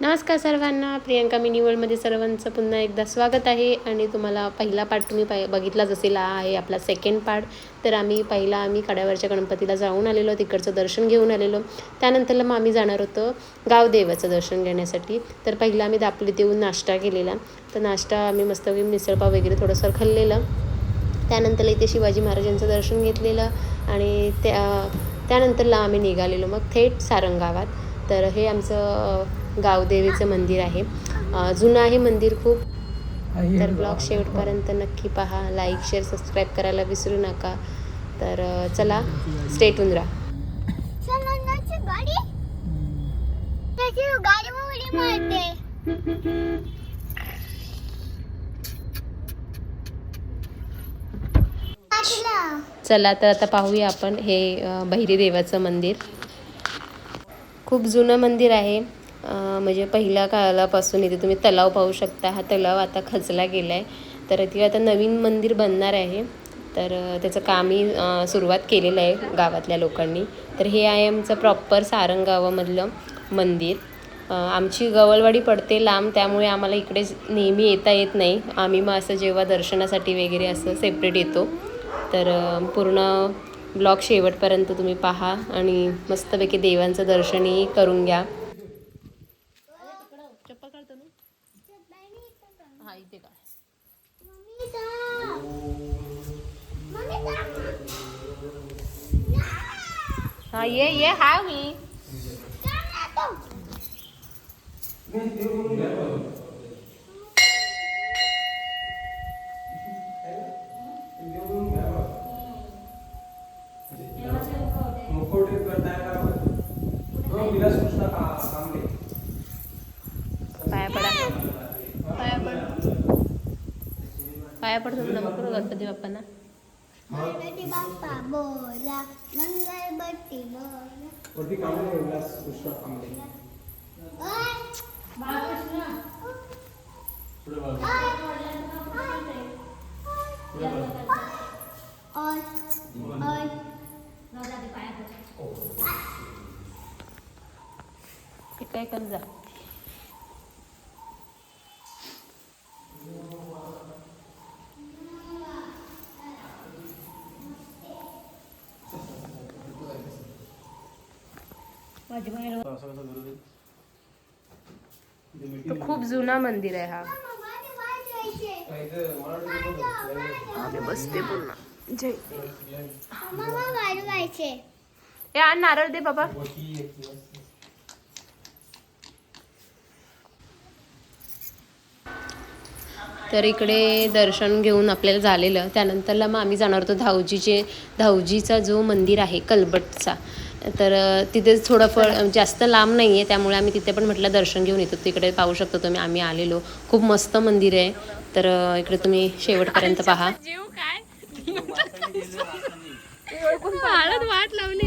नमस्कार सर्वांना प्रियंका मिनी वर्ल्डमध्ये सर्वांचं पुन्हा एकदा स्वागत आहे. आणि तुम्हाला पहिला पार्ट तुम्ही पाय बघितलाच असेल हा आहे आपला सेकंड पार्ट तर आम्ही पहिला आम्ही कड्यावरच्या गणपतीला जाऊन आलेलो तिकडचं दर्शन घेऊन आलेलो. त्यानंतरला मग आम्ही जाणार होतो गावदेवाचं दर्शन घेण्यासाठी. तर पहिला आम्ही दापलीत येऊन नाश्ता केलेला. तर नाश्ता आम्ही मस्त मिसळपाव वगैरे थोडंसं खाल्लेलं. त्यानंतर इथे शिवाजी महाराजांचं दर्शन घेतलेलं. आणि त्या त्यानंतरला आम्ही निघालेलो मग थेट सारंगावात. तर हे आमचं गावदेवीचं मंदिर आहे. जुनं आहे मंदिर खूप. तर ब्लॉग शेवटपर्यंत नक्की पहा. लाईक शेअर सबस्क्राईब करायला विसरू नका. तर चला स्टेटून राहा. सलमानची गाडी? त्याची गाडी उडी मारते. आतला. चला तर आता पाहूया आपण हे बहिरी देवाचं मंदिर. खूप जुनं मंदिर आहे. म्हणजे पहिल्या काळापासून इथे तुम्ही तलाव पाहू शकता. हा तलाव आता खचला गेला आहे तर इथे आता नवीन मंदिर बनणार आहे. तर त्याचं कामही सुरुवात केलेलं आहे गावातल्या लोकांनी. तर हे आहे आमचं प्रॉपर सारंग गावामधलं मंदिर आमची गवळवाडी पडते लांब त्यामुळे आम्हाला इकडे नेहमी येता येत नाही. आम्ही मग असं जेव्हा दर्शनासाठी वगैरे असं सेपरेट येतो. तर पूर्ण ब्लॉग शेवटपर्यंत तुम्ही पहा आणि मस्तपैकी देवांचं दर्शनही करून घ्या. हा ये ये हा मी. जा पाया पाया पडतो तुला करू गणपती बाप्पांना बाप्पा बोला मंगलबत्ती बोला वरती कांबळे विलास कृष्ण कांबळे ओय. ओय. ओय. हे काय तो खूप जुना मंदिर आहे हा. आम्ही बसते पुन्हा जय. नारळ दे बाबा. तर इकडे दर्शन घेऊन आपल्याला झालेलं. त्यानंतरला मग आम्ही जाणार होतो धावजीचे धावजीचा जो मंदिर आहे कलबटचा तर तिथे थोडं फळ जास्त लांब नाही आहे त्यामुळे आम्ही तिथे पण म्हटलं दर्शन घेऊन येतो. तिकडे पाहू शकतो तुम्ही आम्ही आलेलो. खूप मस्त मंदिर आहे. तर इकडे तुम्ही शेवटपर्यंत पहा. वाट लावली.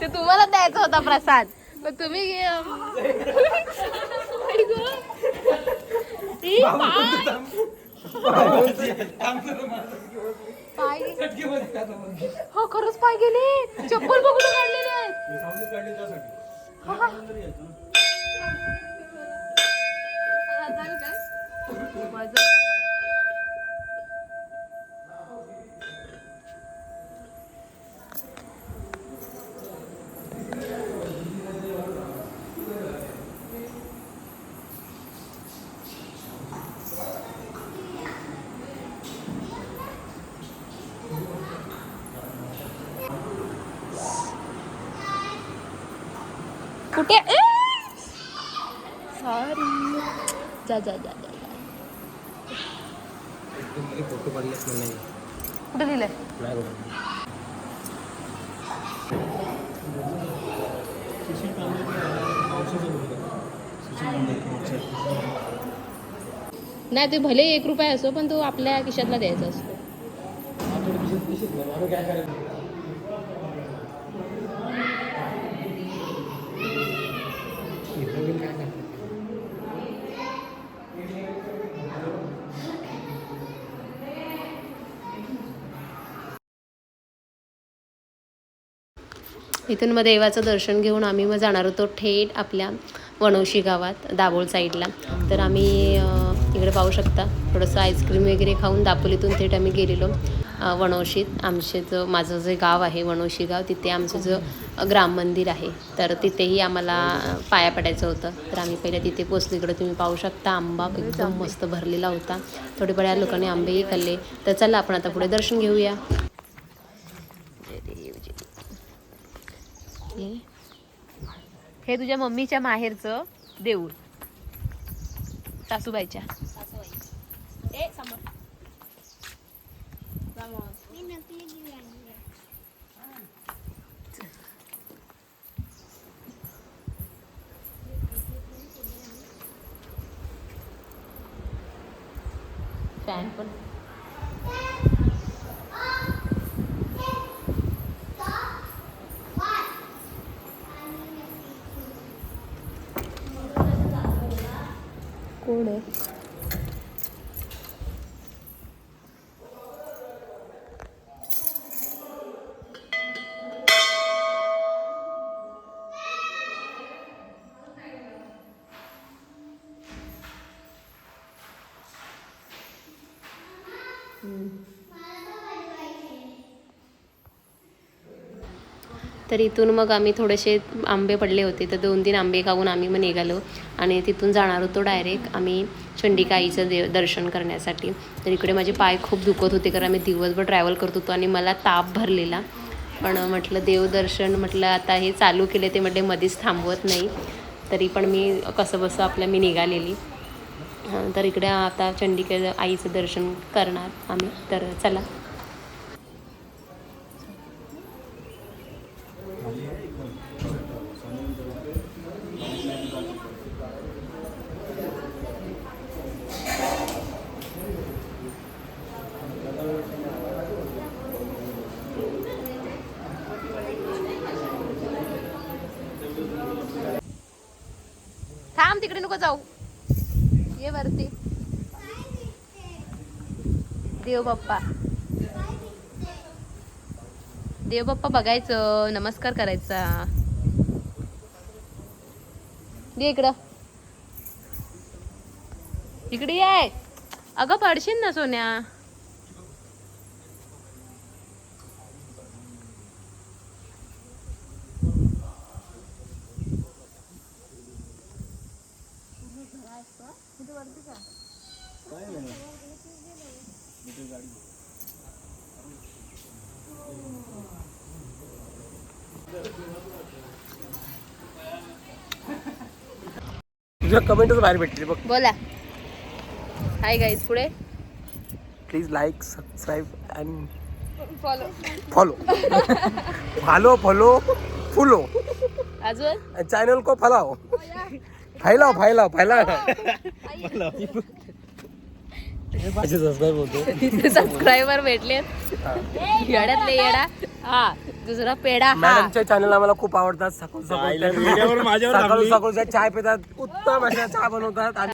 ते तुम्हाला द्यायचा होता प्रसाद. पण तुम्ही हो खरंच पाय गेले. चप्पल बघून काढलेले आहेत. सॉरी जा जा जा जा. फोटो नाही कुठे नाही ते भले एक रुपया असो पण तो आपल्या खिशातला द्यायचा असतो. इथून मग देवाचं दर्शन घेऊन आम्ही मग जाणार होतो थेट आपल्या वणवशी गावात दाभोळ साईडला. तर आम्ही इकडे पाहू शकता थोडंसं आईस्क्रीम वगैरे खाऊन दापोलीतून थेट आम्ही गेलेलो. वणवशीत आमचे जो माझं जे गाव आहे वणवशी गाव तिथे आमचं जो ग्राम मंदिर आहे तर तिथेही आम्हाला पाया पडायचं होतं. तर आम्ही पहिले तिथे पोचलो इकडे तुम्ही पाहू शकता आंबा एकदम मस्त भरलेला होता. थोडे बऱ्या लोकांनी आंबेही खाल्ले. तर चला आपण आता पुढे दर्शन घेऊया. हे तुझ्या मम्मीच्या माहेरचं देऊळ. सासूबाईच्या. फॅन पण. कोड आहे? तर इथून मग आम्ही थोडेसे आंबे पडले होते. तर दोन तीन आंबे खाऊन आम्ही मग निघालो. आणि तिथून जाणार होतो डायरेक्ट आम्ही चंडिका आईचं देव दर्शन करण्यासाठी. तर इकडे माझे पाय खूप दुखत होते कारण आम्ही दिवसभर ट्रॅव्हल करत होतो आणि मला ताप भरलेला. पण म्हटलं देवदर्शन म्हटलं आता हे चालू केले ते म्हटले मध्येच थांबवत नाही. तरी पण मी कसं बसं आपल्या मी निघालेली. तर इकडे आता चंडिका आईचं दर्शन करणार आम्ही. तर चला. थांब तिकडे नको जाऊ. ये वरती. देव बाप्पा. देव बाप्पा बघायचं नमस्कार करायचा. दे इकडं. इकडे आहे अगं पडशील ना सोन्या. तुझ्या कमेंटच बाहेर भेटली बघ. बोला. हाय गाईज पुढे? Please like subscribe and follow follow follow follow follow अजून? चॅनल को फैलाओ फैलाओ फैलाओ. फैलाओ असे सबस्क्राईब होते. तिथे सबस्क्रायबर भेटले येड्यातले येडा. हा दुसरा पेडा हा. मॅडमच्या चॅनल आम्हाला खूप आवडतात. सकाळ सकाळ सकाळ सकाळच्या चाय पितात. उत्तम अशा चहा बनवतात. आणि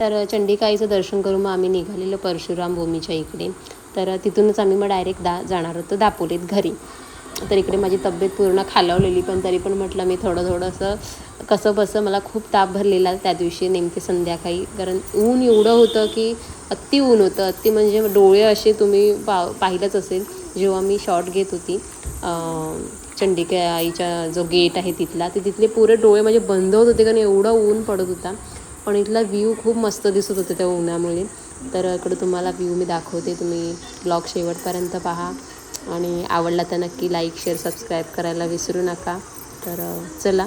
तर चंडिकाईचं दर्शन करून मग आम्ही निघालेलो परशुराम भूमीच्या इकडे. तर तिथूनच आम्ही मग डायरेक्ट दा जाणार होतो दापोलीत घरी. तर इकडे माझी तब्येत पूर्ण खालावलेली पण तरी पण म्हटलं मी थोडं थोडंसं कसं बसं मला खूप ताप भरलेला त्या दिवशी नेमके संध्याकाळी. कारण ऊन एवढं होतं की अति ऊन होतं. अति म्हणजे डोळे असे तुम्ही पा पाहिलंच असेल. जेव्हा मी शॉट घेत होती चंडिका आईच्या जो गेट आहे तिथला ते तिथले पुरे डोळे माझे बंद होत होते कारण एवढा ऊन पडत होता. पण इथला व्ह्यू खूप मस्त दिसत होता त्या उन्हामुळे. तर इकडं तुम्हाला व्ह्यू मी दाखवते तुम्ही ब्लॉग शेवटपर्यंत पहा. आणि आवडला तर नक्की लाईक शेअर सबस्क्राईब करायला विसरू नका. तर चला.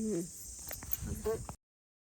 आता